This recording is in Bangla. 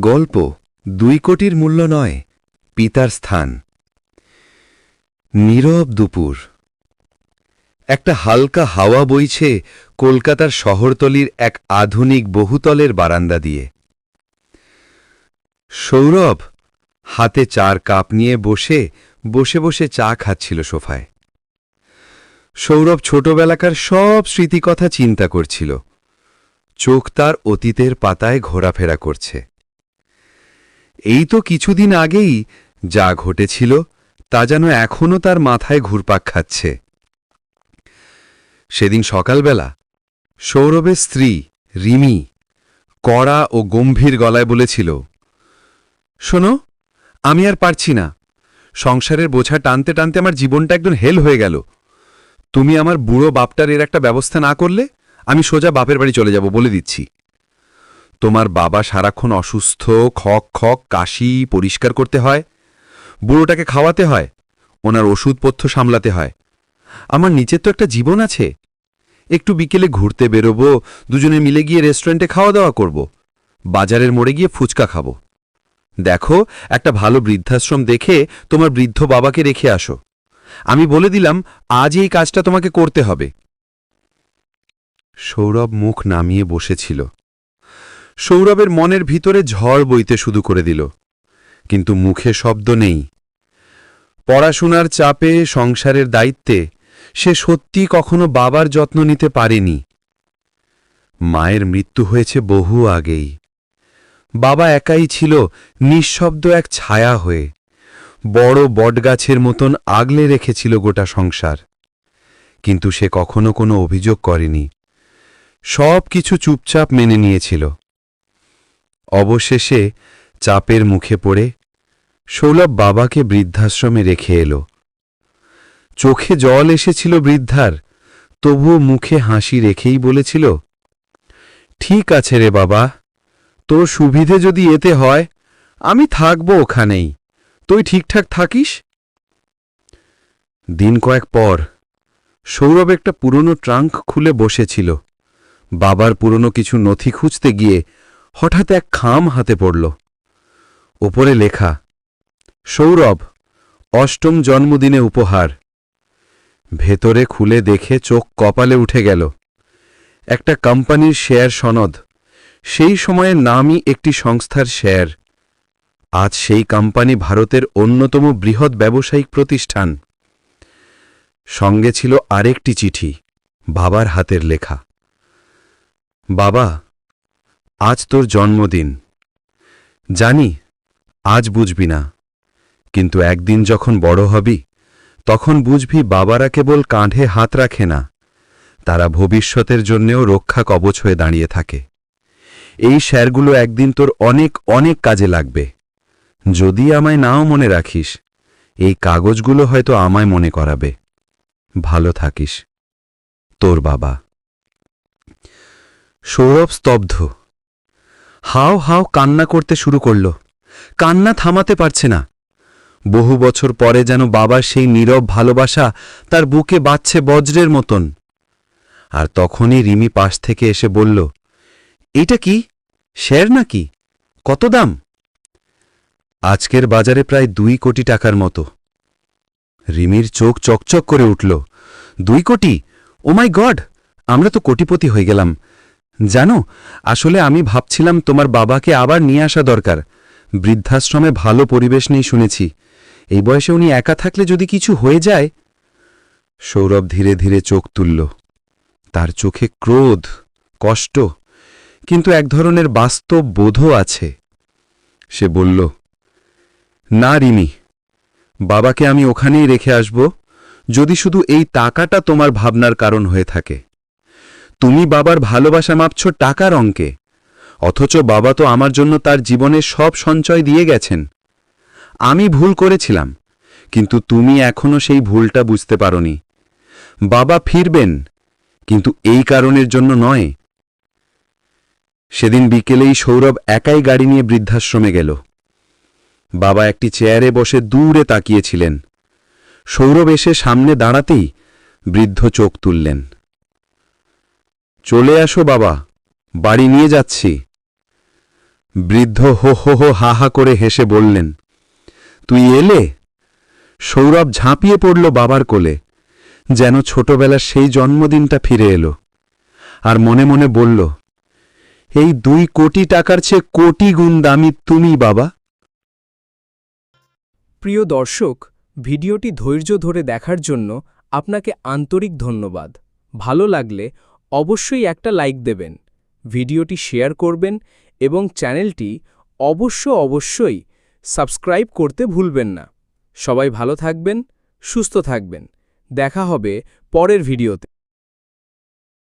গল্প দুই কোটির মূল্য নয়, পিতার স্থান। নীরব দুপুর। একটা হালকা হাওয়া বইছে কলকাতার শহরতলির এক আধুনিক বহুতলের বারান্দা দিয়ে। সৌরভ হাতে চার কাপ নিয়ে বসে বসে বসে চা খাচ্ছিল সোফায়। সৌরভ ছোটবেলাকার সব স্মৃতিকথা চিন্তা করছিল। চোখ তার অতীতের পাতায় ঘোরাফেরা করছে। এই তো কিছুদিন আগেই যা ঘটেছিল, তা যেন এখনও তার মাথায় ঘুরপাক খাচ্ছে। সেদিন সকালবেলা সৌরভের স্ত্রী রিমি কড়া ও গম্ভীর গলায় বলেছিল, শোনো, আমি আর পারছি না। সংসারের বোঝা টানতে টানতে আমার জীবনটা একদম হেল হয়ে গেল। তুমি আমার বুড়ো বাপটার এর একটা ব্যবস্থা না করলে আমি সোজা বাপের বাড়ি চলে যাব বলে দিচ্ছি। তোমার বাবা সারাক্ষণ অসুস্থ, খক খক, কাশি পরিষ্কার করতে হয়, বুড়োটাকে খাওয়াতে হয়, ওনার ওষুধপথ্য সামলাতে হয়। আমার নিচের তো একটা জীবন আছে। একটু বিকেলে ঘুরতে বেরোবো, দুজনে মিলে গিয়ে রেস্টুরেন্টে খাওয়া দাওয়া করব, বাজারের মোড়ে গিয়ে ফুচকা খাব। দেখো, একটা ভালো বৃদ্ধাশ্রম দেখে তোমার বৃদ্ধ বাবাকে রেখে আসো। আমি বলে দিলাম, আজ এই কাজটা তোমাকে করতে হবে। সৌরভ মুখ নামিয়ে বসেছিল। সৌরভের মনের ভিতরে ঝড় বইতে শুরু করে দিল। কিন্তু মুখে শব্দ নেই। পড়াশোনার চাপে, সংসারের দায়িত্বে, সে সত্যি কখনো বাবার যত্ন নিতে পারেনি। মায়ের মৃত্যু হয়েছে বহু আগেই। বাবা একাই ছিল নিঃশব্দ এক ছায়া হয়ে। বড় বটগাছের মতন আগলে রেখেছিল গোটা সংসার। কিন্তু সে কখনো কোনো অভিযোগ করেনি। সব কিছু চুপচাপ মেনে নিয়েছিল। অবশেষে চাপের মুখে পড়ে সৌলভ বাবাকে বৃদ্ধাশ্রমে রেখে এলো। চোখে জল এসেছিল বৃদ্ধার, তবুও মুখে হাসি রেখেই বলেছিল, ঠিক আছে রে বাবা, তোর সুবিধে যদি এতে হয়, আমি থাকব ওখানেই। তুই ঠিকঠাক থাকিস? দিন কয়েক পর সৌরভ একটা পুরনো ট্রাঙ্ক খুলে বসেছিল। বাবার পুরনো কিছু নথি খুঁজতে গিয়ে হঠাৎ এক খাম হাতে পড়ল। ওপরে লেখা, সৌরভ, অষ্টম জন্মদিনে উপহার। ভেতরে খুলে দেখে চোখ কপালে উঠে গেল। একটা কোম্পানির শেয়ার সনদ। সেই সময়ে নামই একটি সংস্থার শেয়ার। আজ সেই কোম্পানি ভারতের অন্যতম বৃহৎ ব্যবসায়িক প্রতিষ্ঠান। সঙ্গে ছিল আরেকটি চিঠি, বাবার হাতের লেখা। বাবা আজ তোর জন্মদিন। জানি, আজ বুঝবি না। কিন্তু একদিন যখন বড় হবি, তখন বুঝবি বাবারা কেবল কাঁধে হাত রাখে না, তারা ভবিষ্যতের জন্যেও রক্ষা কবচ হয়ে দাঁড়িয়ে থাকে। এই স্যারগুলো একদিন তোর অনেক অনেক কাজে লাগবে। যদি আমায় নাও মনে রাখিস, এই কাগজগুলো হয়তো আমায় মনে করাবে। ভালো থাকিস। তোর বাবা। সৌরভ স্তব্ধ। হাও হাও কান্না করতে শুরু করল। কান্না থামাতে পারছে না। বহু বছর পরে যেন বাবার সেই নীরব ভালোবাসা তার বুকে বাজছে বজ্রের মতন। আর তখনই রিমি পাশ থেকে এসে বলল, এটা কি? শেয়ার নাকি? কত দাম? আজকের বাজারে প্রায় দুই কোটি টাকার মতো। রিমির চোখ চকচক করে উঠল, দুই কোটি? Oh my God! আমরা তো কোটিপতি হয়ে গেলাম। জানো, আসলে আমি ভাবছিলাম তোমার বাবাকে আবার নিয়ে আসা দরকার। বৃদ্ধাশ্রমে ভালো পরিবেশ নেই শুনেছি। এই বয়সে উনি একা থাকলে যদি কিছু হয়ে যায়? সৌরভ ধীরে ধীরে চোখ তুলল। তার চোখে ক্রোধ, কষ্ট, কিন্তু এক ধরনের বাস্তব বোধও আছে। সে বলল, না, রিমি, বাবাকে আমি ওখানেই রেখে আসব, যদি শুধু এই টাকাটা তোমার ভাবনার কারণ হয়ে থাকে। তুমি বাবার ভালোবাসা মাপছ টাকার অঙ্কে। অথচ বাবা তো আমার জন্য তার জীবনের সব সঞ্চয় দিয়ে গেছেন। আমি ভুল করেছিলাম, কিন্তু তুমি এখনও সেই ভুলটা বুঝতে পারনি। বাবা ফিরবেন, কিন্তু এই কারণের জন্য নয়। সেদিন বিকেলেই সৌরভ একাই গাড়ি নিয়ে বৃদ্ধাশ্রমে গেল। বাবা একটি চেয়ারে বসে দূরে তাকিয়েছিলেন। সৌরভ এসে সামনে দাঁড়াতেই বৃদ্ধ চোখ তুললেন। চলে আসো বাবা, বাড়ি নিয়ে যাচ্ছি। বৃদ্ধ হো হো হো হা হা করে হেসে বললেন, তুই এলে? সৌরভ ঝাঁপিয়ে পড়ল বাবার কোলে, যেন ছোটবেলার সেই জন্মদিনটা ফিরে এলো, আর মনে মনে বলল, এই দুই কোটি টাকার চেয়ে কোটি গুণ দামি তুমি বাবা? প্রিয় দর্শক, ভিডিওটি ধৈর্য ধরে দেখার জন্য আপনাকে আন্তরিক ধন্যবাদ। ভালো লাগলে অবশ্যই একটা লাইক দেবেন, ভিডিওটি শেয়ার করবেন এবং চ্যানেলটি অবশ্য অবশ্যই সাবস্ক্রাইব করতে ভুলবেন না। সবাই ভালো থাকবেন, সুস্থ থাকবেন। দেখা হবে পরের ভিডিওতে